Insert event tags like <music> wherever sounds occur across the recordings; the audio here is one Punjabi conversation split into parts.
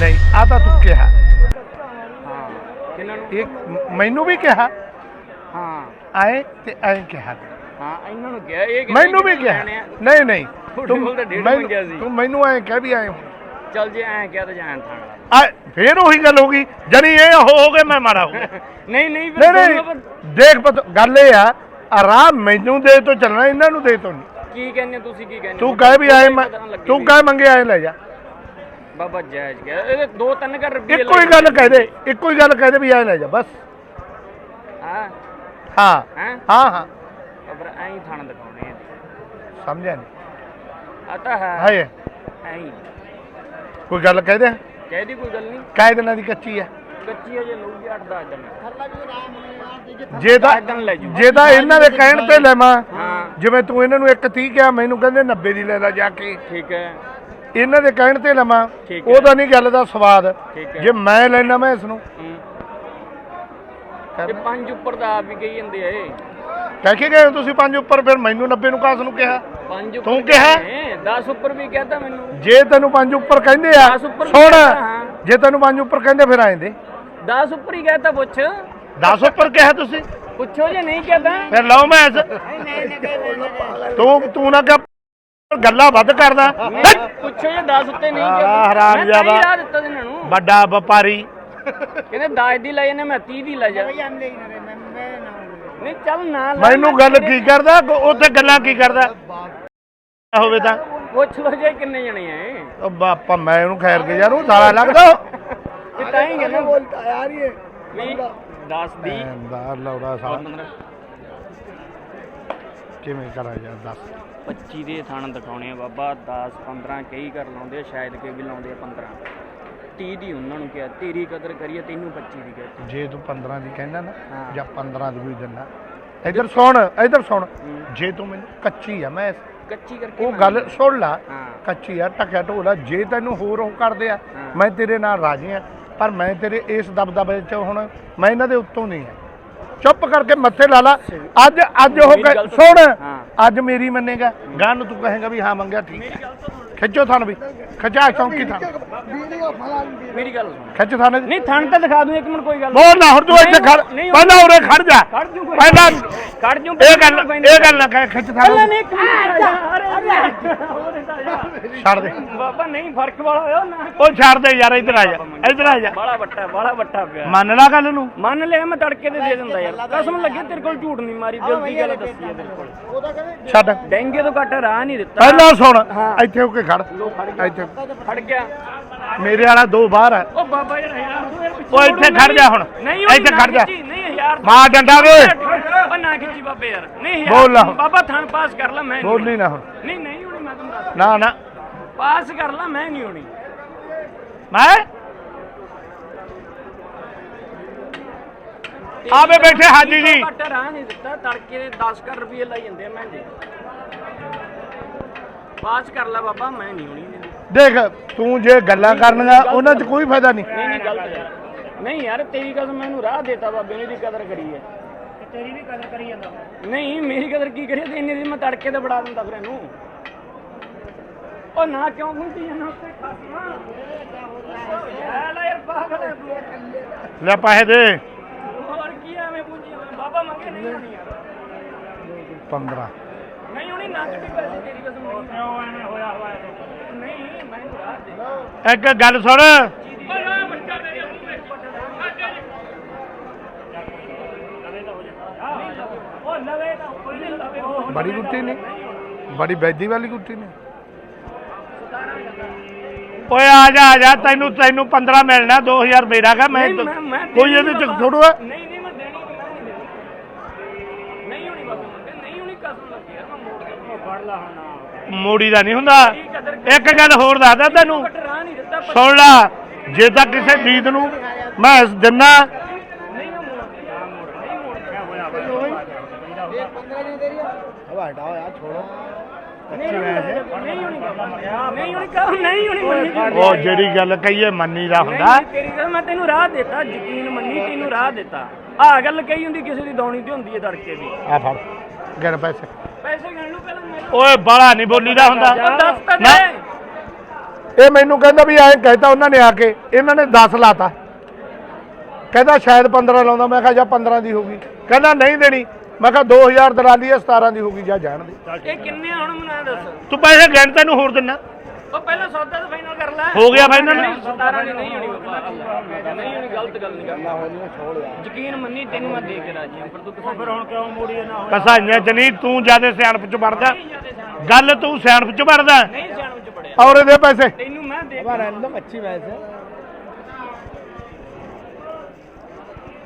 ਨਹੀਂ ਆ ਤਾਂ ਤੂੰ ਕਿਹਾ। ਹਾਂ। ਕਿਹਨਾਂ ਨੂੰ? ਇਹ ਮੈਨੂੰ ਵੀ ਕਿਹਾ। ਹਾਂ। ਆਏ ਤੇ ਐਂ ਕਿਹਾ। ਹਾਂ ਇਹਨਾਂ ਨੂੰ ਕਿਹਾ ਇਹ ਮੈਨੂੰ ਵੀ ਕਿਹਾ। ਨਹੀਂ ਨਹੀਂ। ਤਾਂ ਡੇਢ ਮੈਨੂੰ- ਮੰਗਿਆ ਸੀ। ਤੂੰ ਮੈਨੂੰ ਐਂ ਕਹਿ ਵੀ ਆਏ ਚੱਲ ਜੇ ਐਂ ਕਿਹਾ ਤਾਂ ਜਾਂ ਥਾਣ ਆ ਫੇਰ ਉਹੀ ਗੱਲ ਹੋ ਗਈ। ਜਣੀ ਇਹ ਹੋ ਕੇ ਮੈਂ ਮਾਰਾ ਹੋ ਗਿਆ। <laughs> ਨਹੀਂ ਨਹੀਂ ਦੇਖ ਪਤ ਗੱਲ ਇਹ ਆ ਆਰਾਮ ਮੈਨੂੰ ਦੇ ਤੋਂ ਚੱਲਣਾ ਇਹਨਾਂ ਨੂੰ ਦੇ ਤੋਂ ਨਹੀਂ। ਕੀ ਕਹਿੰਦੇ ਤੁਸੀਂ ਕੀ ਕਹਿੰਦੇ ਤੂੰ? ਕਹੇ ਵੀ ਆਏ ਤੂੰ ਕਹੇ ਮੰਗੇ ਆਏ ਲੈ ਜਾ। ਬਾਬਾ ਜਾਇਜ਼ ਗਿਆ। ਇਹਦੇ ਦੋ ਤਿੰਨ ਕਰ ਰੁਪਏ ਇੱਕੋ ਹੀ ਗੱਲ ਕਹਿ ਦੇ ਇੱਕੋ ਹੀ ਗੱਲ ਕਹਿ ਦੇ ਵੀ ਆਏ ਲੈ ਜਾ ਬਸ। ਹਾਂ। ਹਾਂ। ਹੈ? ਹਾਂ ਹਾਂ। ਪਰ ਐਂ ਹੀ ਥਾਣ ਦਿਖਾਉਣੇ ਆ। ਸਮਝਿਆ ਨਹੀਂ ਆ ਤਾਂ ਹੈ। ਹਾਏ। ਐਂ ਹੀ। ਕੋਈ ਗੱਲ ਕਹਿ ਦੇ? ਕਹਿਦੀ ਕੋਈ ਗੱਲ ਨਹੀਂ ਕਾਇ ਦਿਨਾਂ ਦੀ ਕੱਚੀ ਹੈ ਕੱਚੀ ਅਜੇ ਲਊਗੀ 8-10 ਦਿਨ। ਜੇ ਤਾਂ ਦਸ ਦਿਨ ਲੈ ਜੂ। ਜੇ ਤਾਂ ਇਹਨਾਂ ਦੇ ਕਹਿਣ ਤੇ ਲੈਵਾਂ ਹਾਂ। ਜਿਵੇਂ ਤੂੰ ਇਹਨਾਂ ਨੂੰ ਇੱਕ 30 ਕਿਹਾ ਮੈਨੂੰ ਕਹਿੰਦੇ 90 ਦੀ ਲੈ ਲੈ ਜਾ ਕੇ। ਠੀਕ ਹੈ। ਇਹਨਾਂ ਦੇ ਕਹਿਣ ਤੇ ਲਵਾਂ ਠੀਕ ਹੈ। ਉਹਦਾ ਨਹੀਂ ਗੱਲ ਦਾ ਸਵਾਦ। ਠੀਕ ਹੈ। ਜੇ ਮੈਂ ਲੈਣਾ ਮੈਂ ਇਸ ਨੂੰ। ਇਹ ਪੰਜ ਉੱਪਰ ਦਾ ਆਪ ਹੀ ਕਹੀ ਜਾਂਦੇ ਆ ਇਹ। ਕਹਿ ਕੇ ਗਏ ਹੋ ਤੁਸੀਂ ਪੰਜ ਉੱਪਰ ਫਿਰ ਮੈਨੂੰ 90 ਨੂੰ ਕਾਸ ਨੂੰ ਕਿਹਾ? ਪੰਜ ਤੂੰ ਕਿਹਾ? 10 ਉੱਪਰ ਵੀ ਕਹਤਾ ਮੈਨੂੰ। ਜੇ ਤੈਨੂੰ ਪੰਜ ਉੱਪਰ ਕਹਿੰਦੇ ਆ ਦਸ ਉੱਪਰ ਵੀ ਸੁਣ। ਹਾਂ। ਜੇ ਤੈਨੂੰ ਪੰਜ ਉੱਪਰ ਕਹਿੰਦੇ ਫਿਰ ਆਏ ਦੇ। 10 ਉੱਪਰ ਹੀ ਕਹਤਾ ਪੁੱਛ। 10 ਉੱਪਰ ਕਿਹਾ ਤੁਸੀਂ? ਪੁੱਛੋ ਜੇ ਨਹੀਂ ਕਹਤਾ ਫਿਰ ਲਓ ਮੈਂ ਤੂੰ ਤੂੰ ਨਾ ਕਿ ਗੱਲਾਂ ਵੱਧ ਕਰਦਾ। ਪੁੱਛੋ ਜੇ 10 ਉੱਤੇ ਨਹੀਂ ਆਹ, ਕਹਤਾ ਹਰਾਮ ਮੈਂ ਜ਼ਿਆਦਾ। ਤਾਂ ਹੀ ਰਾਹ ਦਿੱਤਾ ਸੀ ਇਹਨਾਂ ਨੂੰ। ਵੱਡਾ ਵਪਾਰੀ। ਕਹਿੰਦੇ 10 ਦੀ ਲੈ ਜਾਂਦੇ ਮੈਂ 30 ਦੀ ਲੈ ਜਾ ਨਹੀਂ ਚੱਲ ਨਾ ਲੈ, ਮੈਨੂੰ ਗੱਲ ਕੀ ਕਰਦਾ? ਉੱਥੇ ਗੱਲਾਂ ਕੀ ਕਰਦਾ? ਹੋਵੇ ਤਾਂ। ਪੁੱਛ ਲੋ ਜੇ ਕਿੰਨੇ ਜਣੇ ਆ ਇਹ ਉਹ ਬਾਪਾ ਮੈਂ ਉਹਨੂੰ ਖੈਰ ਕੇ ਯਾਰ ਉਹ ਸਾਲਾ ਲੱਗਦਾ। ਇਹ ਤਾਂ ਹੀ ਕਹਿੰਦਾ ਬੋਲਤਾ ਯਾਰ ਇਹ ਵੀ 10 ਦੀ। ਦਾ ਲੌੜਾ ਔਰ ਸਾਲਾ। 15 ਕਿਵੇਂ ਕਰਾਂ ਯਾਰ ਦੱਸ। 25 ਦੇ ਥਾਣ ਦਿਖਾਉਣੇ ਆ ਬਾਬਾ 10 15 ਕਈ ਕਰ ਲਾਉਂਦੇ ਆ ਸ਼ਾਇਦ ਕਈ ਵੀ ਲਾਉਂਦੇ ਆ 15 30 ਦੀ ਉਹਨਾਂ ਨੂੰ ਕਿਹਾ ਤੇਰੀ ਕਦਰ ਕਰੀਏ ਤੈਨੂੰ 25 ਦੀ ਕਹਿ ਜੇ ਤੂੰ 15 ਦੀ ਕਹਿੰਦਾ ਨਾ ਹਾਂ। ਜਾਂ 15 ਦੀ ਵੀ ਦਿੰਦਾ। ਇੱਧਰ ਸੁਣ ਇੱਧਰ ਸੁਣ। ਜੇ ਤੂੰ ਮੈਨੂੰ ਕੱਚੀ ਆ ਮੈਂ ਕੱਚੀ ਕਰਕੇ ਉਹ ਗੱਲ। ਸੁਣ ਲਾ। ਹਾਂ। ਕੱਚੀ ਆ ਟਕਿਆ ਢੋਲਾ ਜੇ ਤੈਨੂੰ ਹੋਰ ਉਹ ਕਰਦੇ ਆ ਹਾਂ। ਮੈਂ ਤੇਰੇ ਨਾਲ ਰਾਜੀ ਆ ਪਰ ਮੈਂ ਤੇਰੇ ਇਸ ਦਬਦਬੇ ਚ ਹੁਣ ਮੈਂ ਇਹਨਾਂ ਦੇ ਉੱਤੋਂ ਨਹੀਂ ਆ। ਚੁੱਪ ਕਰਕੇ ਮੱਥੇ ਲਾ ਲਾ। ਅੱਜ ਅੱਜ ਉਹ ਕਹਿ- ਗੱਲ ਸੁਣ। ਅੱਜ ਮੇਰੀ ਮੰਨੇਗਾ। ਗਾਂ ਨੂੰ ਤੂੰ ਕਹੇਗਾ ਵੀ ਹਾਂ ਮੰਗਿਆ ਠੀਕ ਹੈ। ਖਿੱਚੋ ਥਣ ਵੀ। ਖਿਚਾ ਚੌਂਕੀ ਥਣ। ਮੇਰੀ ਗੱਲ ਸੁਣ। ਖਿੱਚ ਥਣ। ਨਹੀਂ ਥਣ ਤਾਂ ਦਿਖਾ ਦੂੰ ਇੱਕ ਮਿੰਟ ਕੋਈ ਗੱਲ ਬੋਲ ਨਾ ਹੁਣ ਤੂੰ ਇੱਥੇ ਖੜ ਨਹੀਂ, ਪਹਿਲਾਂ ਉਰੇ ਖੜ ਜਾ। ਕੋਈ। ਪਹਿਲਾਂ ਖੜ ਜੂ ਇਹ ਗੱਲ ਇਹ ਗੱਲ ਨਾ ਕਹਿ ਖਿੱਚ ਪਹਿਲਾਂ ਥਣ ਨਹੀਂ ਇੱਕ ਮਿੰਟ ਛੱਡ ਦੇ। ਬਾਬਾ ਨਹੀਂ ਫ਼ਰਕ ਵਾਲਾ ਹੋਇਆ ਨਾ। ਉਹ ਛੱਡ ਦੇ ਯਾਰ ਇੱਧਰ ਆ ਜਾ ਇੱਧਰ ਆ ਜਾ। ਬੜਾ ਵੱਟਾ ਬੜਾ ਵੱਟਾ ਪਿਆ। ਮੰਨ ਲਾ ਗੱਲ ਨੂੰ। ਮੰਨ ਲਿਆ ਮੈਂ ਤੜਕੇ ਤੇ ਦੇ ਦਿੰਦਾ ਯਾਰ। ਕਸਮ ਲੱਗੇ ਤੇਰੇ ਕੋਲ ਝੂਠ ਨਹੀਂ ਮਾਰੀ ਦਿਲ ਦੀ ਗੱਲ ਦੱਸੀ ਹੈ ਬਿਲਕੁਲ ਛੱਡ। ਡੈਂਗੇ ਤੋਂ ਘੱਟ ਰਾਹ ਨਹੀਂ ਦਿੱਤਾ। ਪਹਿਲਾਂ ਸੁਣ। ਇੱਥੇ ਹੋ ਕੇ ਖੜ। ਖੜ। ਇੱਥੇ। ਖੜ ਗਿਆ। ਮੇਰੇ ਵਾਲਾ ਦੋ ਬਾਹਰ ਹੈ ਉਹ ਬਾਬਾ ਯਾਰ ਯਾਰ ਉਹ ਇੱਥੇ ਖੜ ਜਾ ਹੁਣ। ਨਹੀਂ। ਉਹ ਇੱਥੇ ਖੜ ਜਾ। ਨਹੀਂ ਯਾਰ ਮਾਰ ਡੰਡਾ ਵੇ ਉਹ ਨਾ ਖਿੱਚੀ ਬਾਬੇ ਯਾਰ। ਨਹੀਂ ਯਾਰ। ਬਾਬਾ ਥਣ ਪਾਸ ਕਰ ਲੈ ਮੈਂ ਨਹੀਂ ਬੋਲੀ ਨਾ ਹੁਣ। ਨਹੀਂ ਨਹੀਂ ਹੋਣੀ ਮੈਂ ਤੁਹਾਨੂੰ ਦੱਸ ਨਾ ਨਾ। ਪਾਸ ਕਰ ਲੈ ਮੈਂ ਨਹੀਂ ਹੋਣੀ। ਮੈਂ? ਆਵੇ ਬੈਠੇ ਹਾਜੀ ਜੀ। ਤੜਕੇ ਦੇ 10 ਕਰ ਰੁਪਏ ਲਾਈ ਜਾਂਦੇ ਆ ਪਾਸ ਕਰ ਲੈ ਬਾਬਾ ਮੈਂ ਨਹੀਂ ਹੋਣੀ ਨਹੀਂ ਦੇਖ ਤੂੰ ਜੇ ਗੱਲਾਂ ਕਰਨੀਆਂ ਉਹਨਾਂ 'ਚ ਕੋਈ ਫਾਇਦਾ ਨਹੀਂ। ਨਹੀਂ ਗਲਤ ਯਾਰ ਨਹੀਂ ਯਾਰ ਤੇਰੀ ਕਸਮ ਮੈਨੂੰ ਰਾਹ ਦੇਤਾ ਬਾਬੇ ਨੇ ਦੀ ਕਦਰ ਕਰੀ ਹੈ। ਤੇਰੀ ਵੀ ਕਦਰ ਕਰੀ ਜਾਂਦਾ ਨਹੀਂ ਮੇਰੀ ਕਦਰ ਕੀ ਕਰੀ ਤੇ ਇੰਨੇ ਦੀ ਮੈਂ ਤੜਕੇ ਤੇ ਬੜਾ ਦਿੰਦਾ ਫਿਰ ਇਹਨੂੰ। ਉਹ ਨਾ ਕਿਉਂ ਗੁੰਦੀ ਜਾਂਦਾ? ਉੱਤੇ ਖਾਸਮਾ ਲੈ ਯਾਰ ਪਾਗਲ ਹੈ ਤੂੰ। ਲੈ ਪੈਸੇ ਦੇ। ਹੋਰ ਕੀ ਐਵੇਂ ਪੁੰਜੀ? ਬਾਬਾ ਮੰਗੇ ਨਹੀਂ ਹੋਣੀ ਯਾਰ। 15 ਨਹੀਂ ਹੋਣੀ ਨਾ ਕਿਤੇ ਪੈਸੇ ਤੇਰੀ ਕਸਮ ਨਹੀਂ ਕਿਉਂ ਐਵੇਂ ਹੋਇਆ ਹੋਇਆ ਨਹੀਂ ਮੈਂ ਰਾਹ। ਦੇ ਇੱਕ ਗੱਲ ਸੁਣ। ਉਹ ਲਵੇ ਤਾਂ ਕੋਈ ਨਹੀਂ ਲਵੇ ਉਹ ਬੜੀ ਗੁੱਟੀ ਨੇ। ਬੜੀ ਬੈਦੀ ਵਾਲੀ ਗੁੱਟੀ ਨੇ। ਓਏ ਆ ਜਾ ਆ ਜਾ। ਤੈਨੂੰ ਤੈਨੂੰ 15 ਮਿਲਣਾ 2000 ਮੇਰਾ ਕਾ ਮੈਂ ਨਹੀਂ, ਮੈਂ- ਮੈਂ ਕੋਈ ਇਹਦੇ ਚ। ਥੋੜੂ ਹੈ ਨਹੀਂ ਮੋੜੀ ਦਾ ਨਹੀਂ ਹੁੰਦਾ। ਇੱਕ ਗੱਲ ਹੋਰ ਦੱਸਦਾ ਤੈਨੂੰ। ਸੁਣ ਲਾ ਜੇ ਤਾਂ ਕਿਸੇ ਦੀਦ ਨੂੰ ਮੈਂ ਦਿੰਨਾ ਮੰਨੀ ਉਹ ਜਿਹੜੀ ਗੱਲ ਕਹੀਏ ਮੰਨੀ ਦਾ ਹੁੰਦਾ। ਤੇਰੀ ਗੱਲ ਮੈਂ ਤੈਨੂੰ ਰਾਹ ਦਿੱਤਾ ਯਕੀਨ ਮੰਨੀ ਤੈਨੂੰ ਰਾਹ ਦਿੱਤਾ। ਆਹ ਗੱਲ ਕਹੀ ਹੁੰਦੀ ਕਿਸੇ ਦੀ ਦੌਣੀ ਤੇ ਹੁੰਦੀ ਹੈ ਤੜਕੇ ਦੀ। ਆ ਫੜ ਗਿਣ ਪੈਸੇ। ਓਏ ਬਾਲਾ ਨਹੀਂ ਬੋਲੀਦਾ ਹੁੰਦਾ। ਨਾ। ਇਹ ਮੈਨੂੰ ਕਹਿੰਦਾ ਵੀ ਐਂ ਕਹਿਤਾ ਉਹਨਾਂ ਨੇ ਆ ਕੇ ਇਹਨਾਂ ਨੇ 10 ਲਾਤਾ। ਕਹਿੰਦਾ ਸ਼ਾਇਦ 15 ਲਾਉਂਦਾ ਮੈਂ ਕਿਹਾ ਜਾਂ 15 ਦੀ ਹੋਊਗੀ। ਕਹਿੰਦਾ ਨਹੀਂ ਦੇਣੀ। ਮੈਂ ਕਿਹਾ 2000 ਦਲਾਲੀ ਹੈ 17 ਦੀ ਹੋਊਗੀ ਜਾਂ ਜਾਣ ਦੇ। ਇਹ ਕਿੰਨੇ ਆ? ਹੁਣ ਮੈਨੂੰ ਦੱਸ। ਤੂੰ ਪੈਸੇ ਗਿਣ ਤੈਨੂੰ ਹੋਰ ਦਿੰਨਾ। ਉਹ ਪਹਿਲਾਂ ਸੌਦਾ ਤਾਂ ਫਾਈਨਲ ਕਰ ਲੈ ਹੋ ਗਿਆ final? ਨਹੀਂ, 17 ਦੀ ਨਹੀਂ ਹੋਣੀ ਬਾਬਾ ਨਹੀਂ ਹੋਣੀ ਗਲਤ ਗੱਲ ਨਹੀਂ ਕਰਨਾ ਯਕੀਨ ਮੰਨੀ ਤੈਨੂੰ ਮੈਂ ਦੇ ਕੇ ਰਾਜੀ ਹਾਂ ਪਰ ਤੂੰ ਫਿਰ ਹੁਣ ਕਿਉਂ ਮੋੜੀ ਨਾ ਕਸਾਈਆਂ ਚ ਨਹੀਂ ਤੂੰ ਜਿਆਦਾ ਸਿਆਣਪ ਚ ਵੜਦਾ ਗੱਲ ਤੂੰ ਸਿਆਣਪ ਚ ਵੜਦਾ ਨਹੀਂ ਜਾਣ ਵਿੱਚ ਬੜਿਆ ਔਰ ਇਹਦੇ ਪੈਸੇ ਤੈਨੂੰ ਮੈਂ ਦੇ रैंडम अच्छी मैच है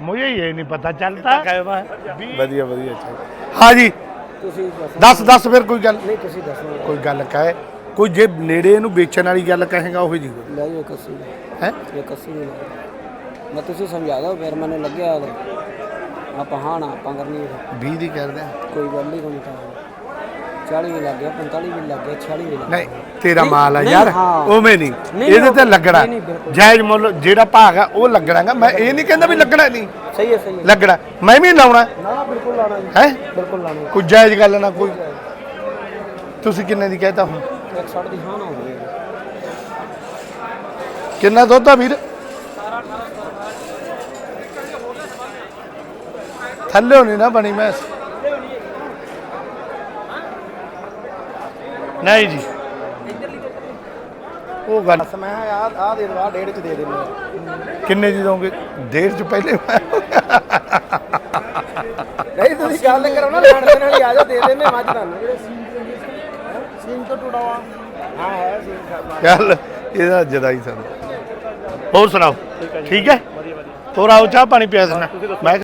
मुझे ये नहीं पता चलता ਵਧੀਆ ਵਧੀਆ ਅੱਛਾ हाँ जी ਤੁਸੀਂ ਦੱਸੋ दस दस फिर कोई गल ਨਹੀਂ ਤੁਸੀਂ ਦੱਸੋ ਕੋਈ ਗੱਲ ਕਹੇ ਕੋਈ ਜੇ ਨੇੜੇ ਇਹਨੂੰ ਵੇਚਣ ਵਾਲੀ ਗੱਲ ਕਹੇਗਾ ਉਹ ਜੀ। ਲੈ ਜਾਓ ਕੱਸੀ ਹੈ? ਇਹ ਕੱਸੀ ਨਹੀਂ ਮੈਂ ਤੁਸੀਂ ਸਮਝਾ ਦਿਓ ਫਿਰ ਮੈਨੂੰ ਲੱਗਿਆ ਆਪਾਂ ਹਾਂ ਨਾ ਆਪਾਂ ਕਰਨੀ ਹੈ। 20 ਦੀ ਕਰਦੇ ਆ ਕੋਈ ਗੱਲ ਨਹੀਂ ਕੋਈ ਤਾਂ 40 ਵੀ ਲੱਗ ਗਿਆ 45 ਵੀ ਲੱਗ ਗਿਆ 46 ਵੀ ਲੱਗ ਗਿਆ। ਨਹੀਂ ਤੇਰਾ ਮਾਲ ਆ ਨਹੀਂ, ਯਾਰ ਹਾਂ। ਉਵੇਂ ਨਹੀਂ। ਨਹੀਂ, ਇਹਦੇ ਤੇ ਉਹ- ਲੱਗਣਾ। ਨਹੀਂ, ਨਹੀਂ, ਬਿਲਕੁਲ। ਜਾਇਜ਼ ਮੁੱਲ ਜਿਹੜਾ ਭਾਗ ਆ ਉਹ ਲੱਗਣਾਗਾ ਮੈਂ ਇਹ ਨਹੀਂ ਕਹਿੰਦਾ ਵੀ ਲੱਗਣਾ ਨਹੀਂ। ਸਹੀ ਹੈ ਸਹੀ ਹੈ। ਲੱਗਣਾ। ਮੈਂ ਵੀ ਲਾਉਣਾ। ਨਾ ਬਿਲਕੁਲ ਲਾਣਾ ਜੀ। ਹੈ? ਬਿਲਕੁਲ ਲਾਣਾ ਕੋਈ ਜਾਇਜ਼ ਗੱਲ ਨਾ ਕੋਈ ਤੁਸੀਂ ਕਿੰਨੇ ਦੀ ਕਹਿਤਾ ਹੁਣ? 160 ਦੀ ਹਾਂ ਨਾ ਹੋਵੇ ਕਿੰਨਾ ਦੁੱਧ ਆ ਵੀਰ? ਥੱਲੇ ਨਹੀਂ ਨਾ ਬਣੀ ਮੈਂ ਨਹੀਂ ਜੀ। ਉਹ ਗੱਲ ਬਸ ਮੈਂ ਆ ਆ ਦੇ ਦਵਾ ਡੇਢ ਚ ਦੇ ਦਿੰਦਾ ਕਿੰਨੇ ਦੀ ਦੋਗੇ? ਡੇਢ ਚ ਪਹਿਲੇ ਨਹੀਂ ਤੁਸੀਂ ਗੱਲ ਕਰੋ ਨਾ ਲੈਣ ਦੇਣ ਵਾਲੀ ਆ ਜਾ ਦੇ ਦਿੰਦੇ ਮੱਝ ਤੁਹਾਨੂੰ। ਸੀਨ ਤੋਂ ਟੁੜਾਵਾ ਹਾਂ ਹੈ ਸੀਨ ਗੱਲ ਇਹਦਾ ਜਦਾਈ ਸਾਨੂੰ। ਹੋਰ ਸੁਣਾਓ? ਠੀਕ ਹੈ ਹੋਰ ਆਓ ਚਾਹ ਪਾਣੀ ਪਿਆ ਦੇਣਾ। ਮੈਂ